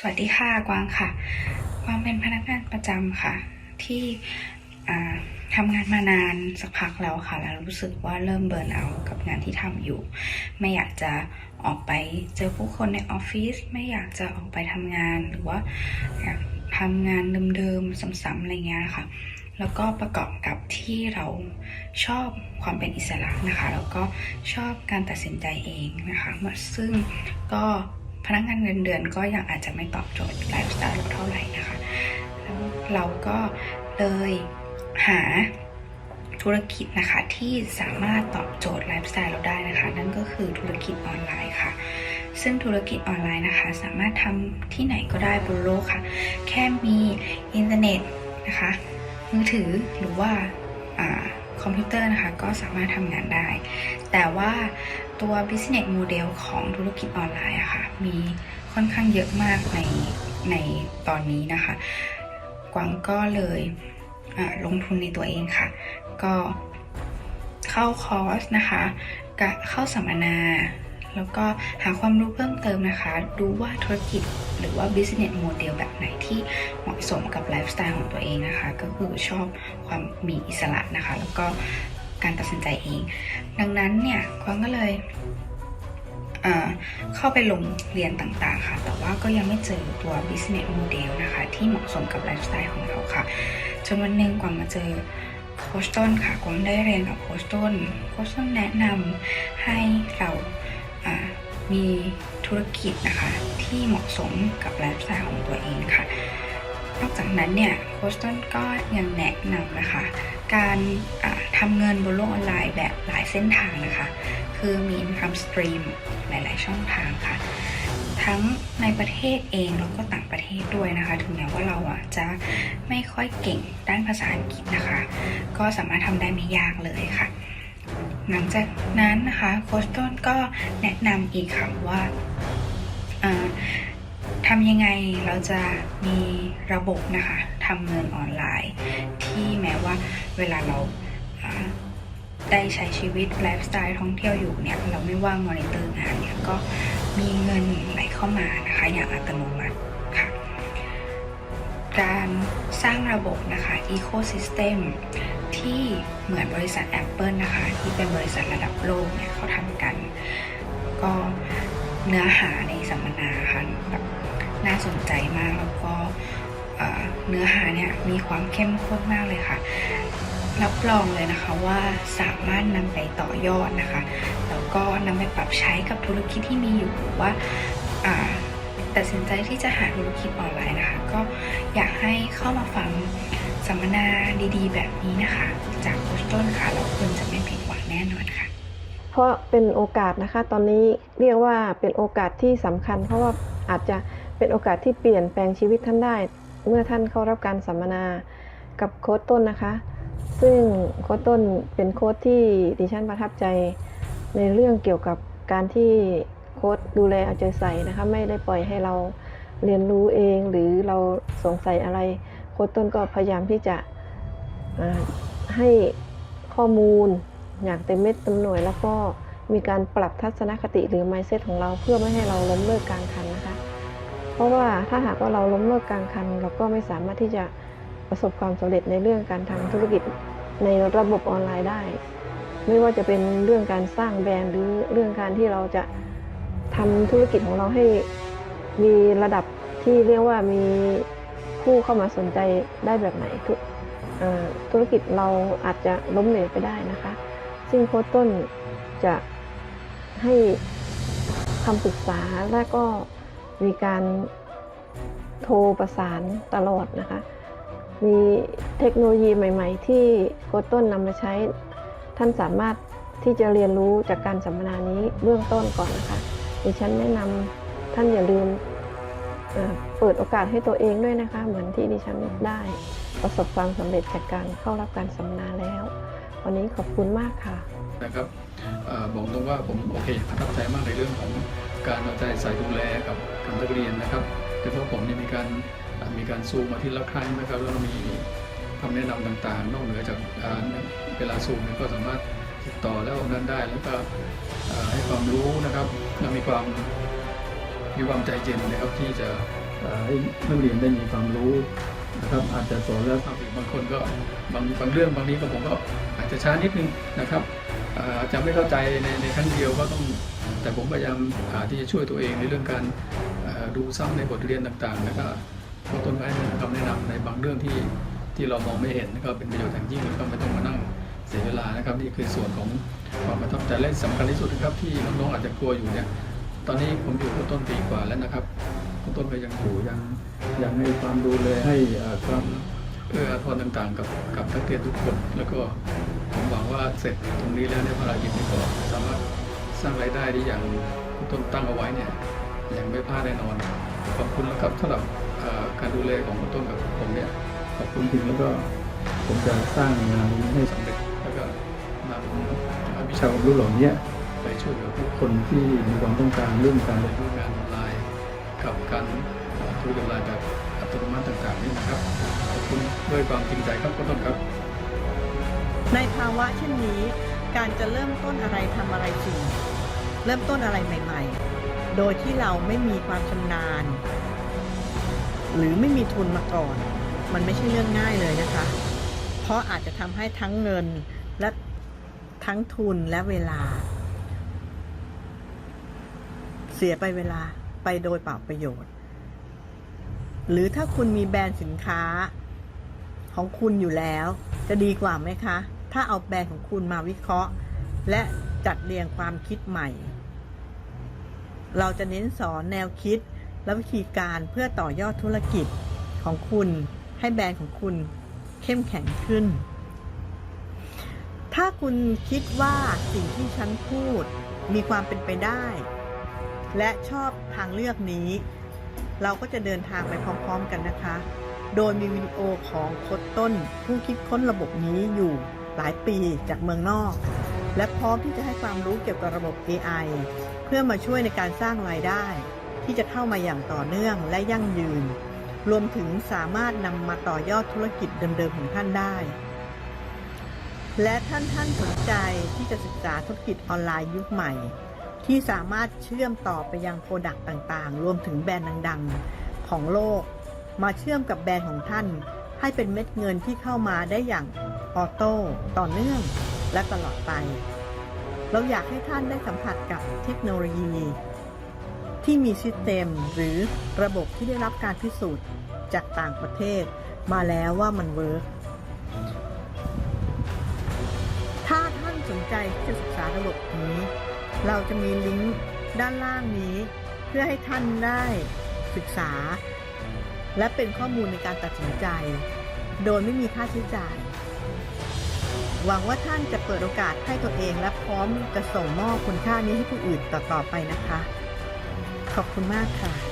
สวัสดีค่ะกวางค่ะ กวางเป็นพนักงานประจำค่ะ ที่อ่าทำงานมานานสักพักแล้วค่ะ แล้วรู้สึกว่าเริ่มเบิร์นเอากับงานที่ทำอยู่ ไม่อยากจะออกไปเจอผู้คนในออฟฟิศไม่อยากจะออกไปทำงานหรือว่าอยากทำงานเดิมๆซ้ำๆอะไรเงี้ยค่ะ แล้วก็ประกอบกับที่เราชอบความเป็นอิสระนะคะ แล้วก็ชอบการตัดสินใจเองนะคะซึ่งก็ พนักงานเงินเดือนก็ยังอาจจะไม่ตอบโจทย์ไลฟ์สไตล์เราเท่าไหร่นะคะแล้วเราก็เลยหาธุรกิจนะคะที่สามารถตอบโจทย์ไลฟ์สไตล์เราได้นะคะ นั่นก็คือธุรกิจออนไลน์ค่ะ ซึ่งธุรกิจออนไลน์นะคะ สามารถทำที่ไหนก็ได้บนโลกค่ะ แค่มีอินเทอร์เน็ตนะคะ มือถือหรือว่าอาคอมพิวเตอร์นะคะก็สามารถทำงานได้ แต่ว่า ตัว business model ของธุรกิจออนไลน์อะค่ะ มีค่อนข้างเยอะมากในในตอนนี้นะคะ กวางก็เลยลงทุนในตัวเองค่ะ ก็เข้าคอร์สนะคะกะเข้าสัมมนาแล้วก็หาความรู้เพิ่มเติมนะคะ ดูว่าธุรกิจหรือว่า business model แบบไหนที่เหมาะสมกับไลฟ์สไตล์ของตัวเองนะคะ ก็คือชอบความมีอิสระนะคะ แล้วก็ การตัดสินใจเอง ดังนั้นเนี่ยกวางก็เลยเเข้าไปลงเรียนต่างๆค่ะ แต่ว่าก็ยังไม่เจอตัว business model นะคะ ที่เหมาะสมกับไลฟ์สไตล์ของเราค่ะ จนวันหนึ่งกวางมาเจอโคชต้นค่ะกวางได้เรียนกับโคชต้นโคชต้นแนะนำให้เรามีธุรกิจนะคะที่เหมาะสมกับไลฟ์สไตล์ของตัวเองค่ะ นอกจากนั้นเนี่ยโค้ชต้นก็ยังแนะนำนะคะ การอ่าทำเงินบนโลกออนไลน์แบบหลายเส้นทางนะคะ คือมี income stream หลาย ๆ ช่องทางค่ะ ทั้งในประเทศเองแล้วก็ต่างประเทศด้วยนะคะ ถึงแม้ว่าเราอะจะไม่ค่อยเก่งด้านภาษาอังกฤษนะคะ ก็สามารถทำได้ไม่ยากเลยค่ะ หลังจากนั้นนะคะโค้ชต้นก็แนะนำอีกค่ะว่า ทำยังไงเราจะมีระบบนะคะทำเงินออนไลน์ ที่แม้ว่าเวลาเราได้ใช้ชีวิตไลฟ์สไตล์ท่องเที่ยวอยู่เนี่ยเราไม่ว่างมอนิเตอร์งานเนี่ยก็มีเงินไหลเข้ามานะคะอย่างอัตโนมัติค่ะ การสร้างระบบนะคะ Ecosystem ที่เหมือนบริษัท Apple นะคะที่เป็นบริษัทระดับโลกเนี่ยเขาทำกัน ก็เนื้อหาในสัมมนาค่ะแบบ น่าสนใจมากแล้วก็เนื้อหาเนี่ยมีความเข้มข้นมากเลยค่ะ รับรองเลยนะคะว่าสามารถนำไปต่อยอดนะคะ แล้วก็นำไปปรับใช้กับธุรกิจที่มีอยู่หรือว่าตัดสินใจที่จะหาธุรกิจออนไลน์นะคะ ก็อยากให้เข้ามาฟังสัมมนาดีๆ แบบนี้นะคะ จากโคชต้นค่ะแล้วคุณจะไม่ผิดหวังแน่นอนค่ะ เพราะเป็นโอกาสนะคะ ตอนนี้เรียกว่าเป็นโอกาสที่สำคัญ เพราะว่าอาจจะ เป็นโอกาสที่เปลี่ยนแปลงชีวิตท่านได้ เมื่อท่านเข้ารับการสัมมนากับโค้ชต้นนะคะ ซึ่งโค้ชต้นเป็นโค้ชที่ดิฉันประทับใจในเรื่องเกี่ยวกับการที่โค้ชดูแลเอาใจใส่นะคะ ไม่ได้ปล่อยให้เราเรียนรู้เองหรือเราสงสัยอะไร โค้ชต้นก็พยายามที่จะให้ข้อมูลอย่างเต็มเม็ดเต็มหน่วย แล้วก็มีการปรับทัศนคติหรือ mindset ของเราเพื่อไม่ให้เราล้มเลิกกางคันนะคะ เพราะว่าถ้าหากว่าเราล้มเลิกกลางคัน เราก็ไม่สามารถที่จะประสบความสำเร็จในเรื่องการทำธุรกิจในระบบออนไลน์ได้ ไม่ว่าจะเป็นเรื่องการสร้างแบรนด์หรือเรื่องการที่เราจะทำธุรกิจของเราให้มีระดับที่เรียกว่ามีผู้เข้ามาสนใจได้แบบไหนทุกธุรกิจเราอาจจะล้มเหลวไปได้นะคะ ซึ่งโค้ชต้นจะให้คำปรึกษาและก็ มีการโทรประสานตลอดนะคะ มีเทคโนโลยีใหม่ ๆ ที่โค้ชต้นนำมาใช้ ท่านสามารถที่จะเรียนรู้จากการสัมมนานี้เบื้องต้นก่อนนะคะดิฉันแนะนำท่านอย่าลืมเปิดโอกาสให้ตัวเองด้วยนะคะ เหมือนที่ดิฉันได้ประสบความสำเร็จจากการเข้ารับการสัมมนาแล้ว วันนี้ขอบคุณมากค่ะนะครับอบอกตรงว่าผมโอเคประทับใจมากในเรื่องของ การเอาใจใส่ดูแลกับกับนักเรียนนะครับโดยเฉพาะผมเนี่ยมีการมีการซูมมาที่ละครั้งนะครับแล้วก็มีคำแนะนำต่างๆ นอกเหนือจากการเวลาซูมก็สามารถติดต่อแล้วนั้นได้แล้วก็ให้ความรู้นะครับและมีความมีความใจเย็นนะครับที่จะให้นักเรียนได้มีความรู้นะครับอาจจะสอนแล้วทำอีกบางคนก็บางบางเรื่องบางนี้ก็ผมก็อาจจะช้านิดนึงนะครับเอ่ออาจจะไม่เข้าใจในในครั้งเดียวก็ต้อง แต่ผมพยายามหาที่จะช่วยตัวเองในเรื่องการดูซ้ำในบทเรียนต่างๆ แล้วก็ข้อต้นก็ให้คำแนะนำในบางเรื่องที่ที่เรามองไม่เห็นก็เป็นประโยชน์อย่างยิ่งแล้วก็ไม่ต้องมานั่งเสียเวลานะครับนี่คือส่วนของความประทับใจและสำคัญที่สุดนะครับที่น้องๆอาจจะกลัวอยู่เนี่ยตอนนี้ผมอยู่ข้อต้นปีกว่าแล้วนะครับข้อต้นก็ยังอยู่ยังยังให้ความดูแลให้ความเอื้ออาทรต่างๆ กับกับนักเรียนทุกคน แล้วก็ผมหวังว่าเสร็จตรงนี้แล้วเนี่ยภารกิจนี้ก็สามารถ สร้างรายได้ที่อย่างคุณต้นตั้งเอาไว้เนี่ยยังไม่พลาดแน่นอน ขอบคุณแล้วครับสำหรับการดูแลของคุณต้นกับผมเนี่ยขอบคุณจริงแล้วก็ผมจะสร้างงานให้สำเร็จแล้วก็นำวิชาความรู้เหล่านี้ไปช่วยเหลือผู้คนที่มีความต้องการเรื่องการเรียนรู้งานออนไลน์กับการธุรกิจออนไลน์แบบอัตโนมัติต่างๆนี่นะครับขอบคุณด้วยความจริงใจครับคุณต้นครับ ในภาวะเช่นนี้ การจะเริ่มต้นอะไรทำอะไรสิ่ง เริ่มต้นอะไรใหม่ๆ โดยที่เราไม่มีความชำนาญ หรือไม่มีทุนมาก่อน มันไม่ใช่เรื่องง่ายเลยนะคะ เพราะอาจจะทำให้ทั้งเงินและทั้งทุนและเวลา เสียไปเวลาไปโดยเปล่าประโยชน์ หรือถ้าคุณมีแบรนด์สินค้าของคุณอยู่แล้ว จะดีกว่าไหมคะ ถ้าเอาแบรนด์ของคุณมาวิเคราะห์ และจัดเรียงความคิดใหม่ เราจะเน้นสอนแนวคิด และวิธีการเพื่อต่อยอดธุรกิจของคุณให้แบรนด์ของคุณเข้มแข็งขึ้น ถ้าคุณคิดว่าสิ่งที่ฉันพูดมีความเป็นไปได้ และชอบทางเลือกนี้ เราก็จะเดินทางไปพร้อมๆกันนะคะ โดยมีวิดีโอของโคดต้น ผู้คิดค้นระบบนี้อยู่หลายปีจากเมืองนอก และพร้อมที่จะให้ความรู้เกี่ยวกับระบบ AI เพื่อมาช่วยในการสร้างรายได้ ที่จะเข้ามาอย่างต่อเนื่องและยั่งยืน รวมถึงสามารถนำมาต่อยอดธุรกิจเดิมๆของท่านได้ และท่านท่านสนใจที่จะศึกษาธุรกิจออนไลน์ยุคใหม่ ที่สามารถเชื่อมต่อไปยังโปรดักต์ต่างๆ รวมถึงแบรนด์ดังๆ ของโลก มาเชื่อมกับแบรนด์ของท่าน ให้เป็นเม็ดเงินที่เข้ามาได้อย่างออโต้ต่อเนื่องและตลอดไป เราอยากให้ท่านได้สัมผัสกับเทคโนโลยี ที่มีซิสเต็มหรือระบบที่ได้รับการพิสูจน์จากต่างประเทศ มาแล้วว่ามันเวิร์กถ้าท่านสนใจที่จะศึกษาระบบนี้ เราจะมีลิงก์ด้านล่างนี้ เพื่อให้ท่านได้ศึกษา และเป็นข้อมูลในการตัดสินใจ โดยไม่มีค่าใช้จ่าย หวังว่าท่านจะเปิดโอกาสให้ตัวเองและพร้อมจะส่งมอบคุณค่านี้ให้ผู้อื่นต่อๆไปนะคะ ขอบคุณมากค่ะ